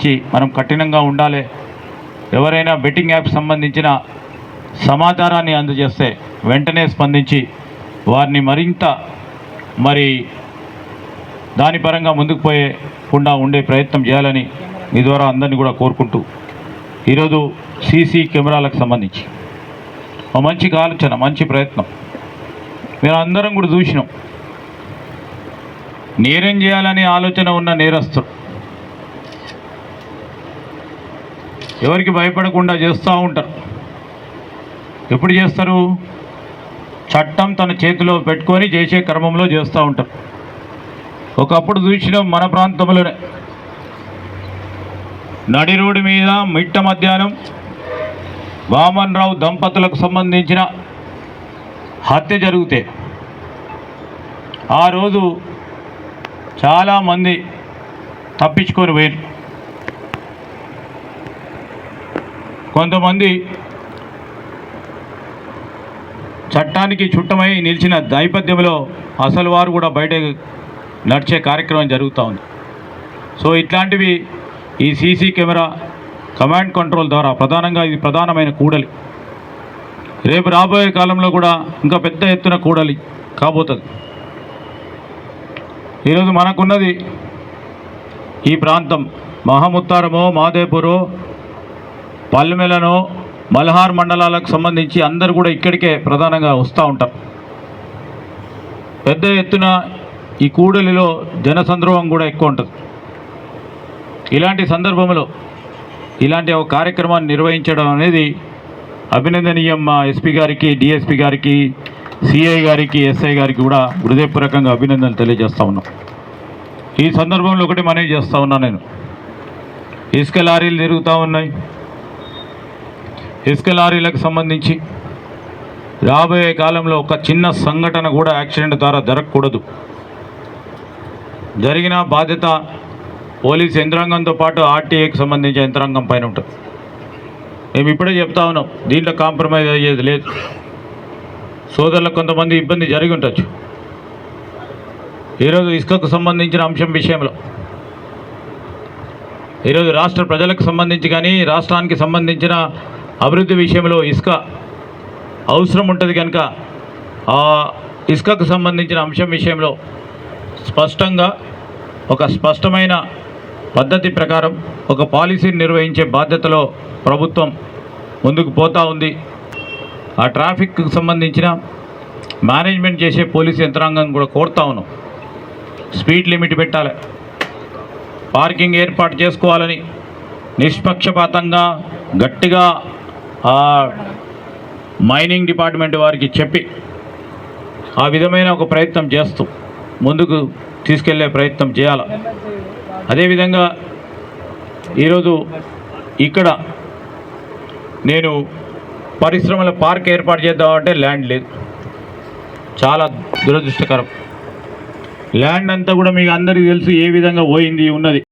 సంబంధించి మనం కఠినంగా ఉండాలి. ఎవరైనా బెట్టింగ్ యాప్ సంబంధించిన సమాచారాన్ని అందజేస్తే వెంటనే స్పందించి వారిని మరింత మరి దాని పరంగా ముందుకు పోయేకుండా ఉండే ప్రయత్నం చేయాలని మీ ద్వారా అందరినీ కూడా కోరుకుంటూ ఈరోజు సీసీ కెమెరాలకు సంబంధించి ఒక మంచి ఆలోచన మంచి ప్రయత్నం. మేము అందరం కూడా చూసినాం. నేరం చేయాలనే ఆలోచన ఉన్న నేరస్తుడు. ఎవరికి భయపడకుండా చేస్తూ ఉంటారు. ఎప్పుడు చేస్తారు? చట్టం తన చేతిలో పెట్టుకొని చేసే క్రమంలో చేస్తూ ఉంటారు. ఒకప్పుడు చూసినాం మన ప్రాంతంలోనే. నడి రోడ్డు మీద మిట్ట మధ్యాహ్నం వామన్ రావు దంపతులకు సంబంధించిన హత్య జరిగితే ఆ రోజు చాలామంది తప్పించుకొని పోయారు కొంతమంది చట్టానికి చుట్టమై నిలిచిన నేపథ్యంలో అసలు వారు కూడా బయట నడిచే కార్యక్రమం జరుగుతూ ఉంది. సో ఇట్లాంటివి ఈ సీసీ కెమెరా కమాండ్ కంట్రోల్ ద్వారా ప్రధానంగా ఇది ప్రధానమైన కూడలి. రేపు రాబోయే కాలంలో కూడా ఇంకా పెద్ద ఎత్తున కూడలి కాబోతుంది. ఈరోజు మనకున్నది ఈ ప్రాంతం. మహముత్తారమో మాదేపురో పల్మెలనో మల్హార్ మండలాలకు సంబంధించి అందరు కూడా ఇక్కడికే ప్రధానంగా వస్తూ ఉంటారు. పెద్ద ఎత్తున ఈ కూడలిలో జనసంద్రోహం కూడా ఎక్కువ ఉంటుంది. ఇలాంటి సందర్భంలో ఇలాంటి ఒక కార్యక్రమాన్ని నిర్వహించడం అనేది అభినందనీయం మా ఎస్పీ గారికి డిఎస్పీ గారికి సిఐ గారికి ఎస్ఐ గారికి కూడా హృదయపూర్వకంగా అభినందనలు తెలియజేస్తూ ఉన్నాం. ఈ సందర్భంలో ఒకటి మనవి చేస్తూ ఉన్నాను నేను. ఇసుక లారీలు తిరుగుతూ ఉన్నాయి. ఇసుక లారీలకు సంబంధించి రాబోయే కాలంలో ఒక చిన్న సంఘటన కూడా యాక్సిడెంట్ ద్వారా జరగకూడదు. జరిగిన బాధ్యత పోలీస్ యంత్రాంగంతో పాటు ఆర్టీఏకి సంబంధించిన యంత్రాంగం పైన ఉంటుంది. మేము ఇప్పుడే చెప్తా ఉన్నాం దీంట్లో కాంప్రమైజ్ అయ్యేది లేదు. సోదరులకు కొంతమంది ఇబ్బంది జరిగి ఉండొచ్చు. ఈరోజు ఇసుకకు సంబంధించిన అంశం విషయంలో ఈరోజు రాష్ట్ర ప్రజలకు సంబంధించి కానీ రాష్ట్రానికి సంబంధించిన అభివృద్ధి విషయంలో ఇసుక అవసరం ఉంటుంది కనుక ఆ ఇసుకకు సంబంధించిన అంశం విషయంలో స్పష్టంగా ఒక స్పష్టమైన పద్ధతి ప్రకారం ఒక పాలసీని నిర్వహించే బాధ్యతలో ప్రభుత్వం ముందుకు పోతూ ఉంది. ఆ ట్రాఫిక్కు సంబంధించిన మేనేజ్మెంట్ చేసే పోలీస్ యంత్రాంగం కూడా కోరుతా ఉన్నాం. స్పీడ్ లిమిట్ పెట్టాలి. పార్కింగ్ ఏర్పాటు చేసుకోవాలని నిష్పక్షపాతంగా గట్టిగా ఆ మైనింగ్ డిపార్ట్మెంట్ వారికి చెప్పి ఆ విధమైన ఒక ప్రయత్నం చేస్తూ ముందుకు తీసుకెళ్ళే ప్రయత్నం చేయాలి. అదేవిధంగా ఈరోజు ఇక్కడ నేను పరిశ్రమల పార్క్ ఏర్పాటు చేద్దామంటే ల్యాండ్ లేదు. చాలా దురదృష్టకరం. ల్యాండ్ అంతా కూడా మీకు అందరికీ తెలుసు ఏ విధంగా పోయింది ఉన్నది.